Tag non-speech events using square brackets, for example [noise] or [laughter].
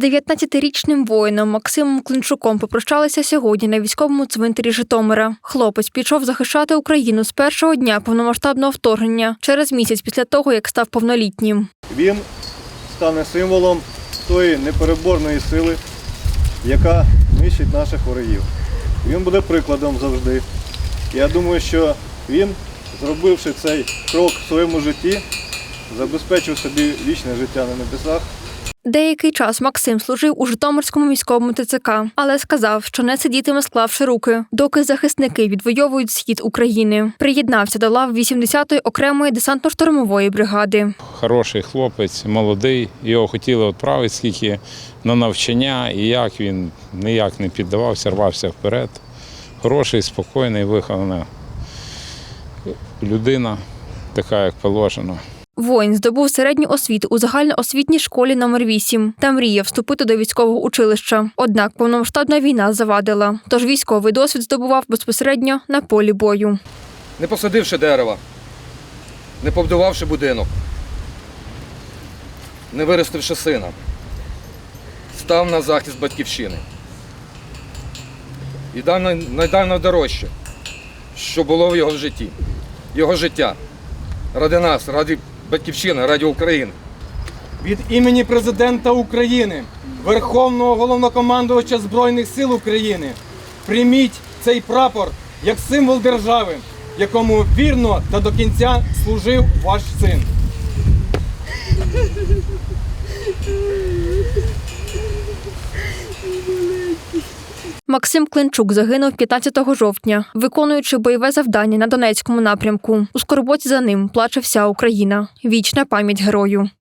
19-річним воїном Максимом Клинчуком попрощалися сьогодні на військовому цвинтарі Житомира. Хлопець пішов захищати Україну з першого дня повномасштабного вторгнення через місяць після того, як став повнолітнім. Він стане символом тої непереборної сили, яка нищить наших ворогів. Він буде прикладом завжди. Я думаю, що він, зробивши цей крок в своєму житті, забезпечив собі вічне життя на небесах. Деякий час Максим служив у Житомирському військовому ТЦК, але сказав, що не сидітиме, склавши руки, доки захисники відвоюють схід України. Приєднався до лав 80-ї окремої десантно-штурмової бригади. хороший хлопець, молодий. Його хотіли відправити скільки на навчання, і як він ніяк не піддавався, рвався вперед. Хороший, спокійний, вихована людина, така, як положено. Воїн здобув середню освіту у загальноосвітній школі номер 8 та мріяв вступити до військового училища. Однак повномасштабна війна завадила, тож військовий досвід здобував безпосередньо на полі бою. не посадивши дерева, не побудувавши будинок, не виростивши сина, став на захист батьківщини. І дав най- найдав найдорожче, що було в його житті, його життя. Ради нас, ради батьківщини, ради України. від імені президента України, Верховного головнокомандувача Збройних сил України, прийміть цей прапор як символ держави, якому вірно та до кінця служив ваш син. [laughs] Максим Клинчук загинув 15 жовтня, виконуючи бойове завдання на Донецькому напрямку. У скорботі за ним плаче вся Україна. Вічна пам'ять герою.